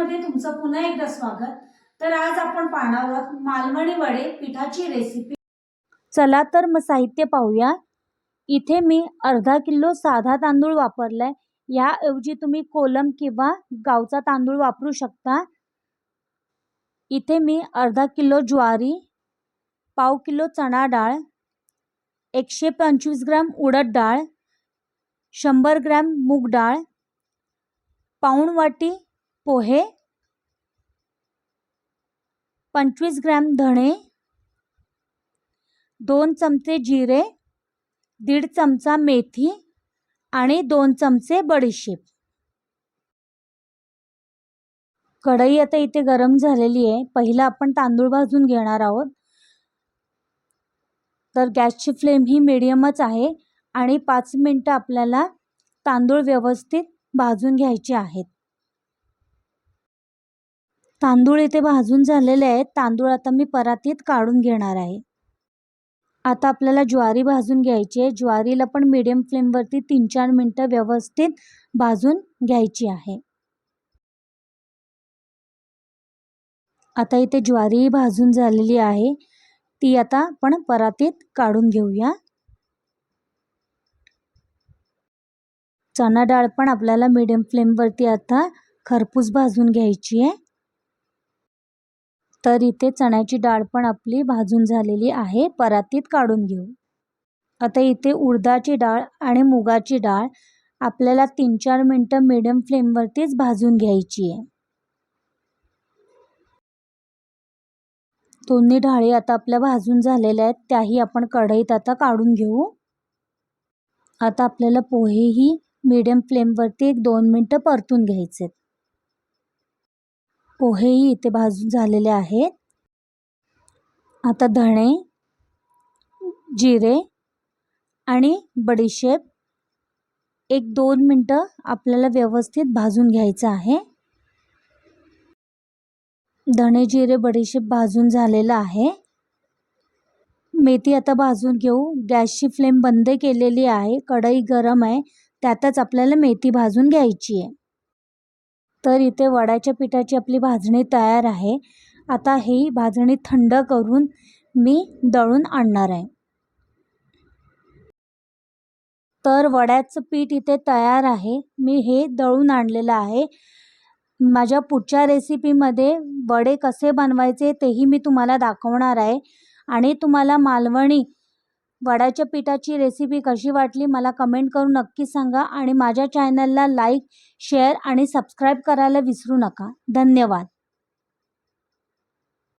तुमचं पुन्हा एकदा स्वागत. तर आज आपण पाहणार आहोत मालवणी वडे पिठाची रेसिपी चला तर मग साहित्य पाहूया. इथे मी अर्धा किलो साधा तांदूळ वापरलाय. याऐवजी तुम्ही कोलम किंवा गावचा तांदूळ वापरू शकता. इथे मी अर्धा किलो ज्वारी पाव किलो चणा डाळ एकशे पंचवीस ग्रॅम उडद डाळ शंभर ग्रॅम मूग डाळ पाऊण वाटी पोहे पंचवीस ग्रॅम धणे दोन चमचे जिरे दीड चमचा मेथी आणि दोन चमचे बडीशेप. कढई आता इथे गरम झालेली आहे. पहिला आपण तांदूळ भाजून घेणार आहोत. तर गॅसची फ्लेम ही मिडियमच आहे आणि पाच मिनटं आपल्याला तांदूळ व्यवस्थित भाजून घ्यायचे आहेत. तांदूळ इथे भाजून झालेले आहेत. तांदूळ आता मी परातीत काढून घेणार आहे. आता आपल्याला ज्वारी भाजून घ्यायची आहे. ज्वारीला पण मिडियम फ्लेमवरती तीन चार मिनटं व्यवस्थित भाजून घ्यायची आहे. आता इथे ज्वारी भाजून झालेली आहे. ती आता आपण परातीत काढून घेऊया. चणा डाळ पण आपल्याला मिडियम फ्लेमवरती आता खरपूस भाजून घ्यायची आहे. तर इथे चण्याची डाळ पण आपली भाजून झालेली आहे. परातीत काढून घेऊ. आता इथे उडदाची डाळ आणि मुगाची डाळ आपल्याला तीन चार मिनटं मिडियम फ्लेमवरतीच भाजून घ्यायची आहे. दोन्ही डाळी आता आपल्या भाजून झालेल्या आहेत. त्याही आपण कढईत आता काढून घेऊ. आता आपल्याला पोहेही मिडियम फ्लेमवरती एक दोन मिनटं परतून घ्यायचे आहेत पोहेही इथे भाजून झालेले आहेत. आता धणे जिरे आणि बडीशेप एक दोन मिनटं आपल्याला व्यवस्थित भाजून घ्यायचं आहे. धणे जिरे बडीशेप भाजून झालेलं आहे. मेथी आता भाजून घेऊ. गॅसची फ्लेम बंद केलेली आहे. कढई गरम आहे. त्यातच आपल्याला मेथी भाजून घ्यायची आहे. तर इथे वड्याच्या पिठाची आपली भाजणी तयार आहे. आता ही भाजणी थंड करून मी दळून आणणार आहे. तर वड्याचं पीठ इथे तयार आहे. मी हे दळून आणलेलं आहे. माझ्या पुढच्या रेसिपीमध्ये वडे कसे बनवायचे तेही मी तुम्हाला दाखवणार आहे. आणि तुम्हाला मालवणी वड्याच्या पिठाची रेसिपी कशी वाटली मला कमेंट करून नक्की सांगा आणि माझ्या चॅनलला लाईक शेअर आणि सबस्क्राईब करायला विसरू नका. धन्यवाद.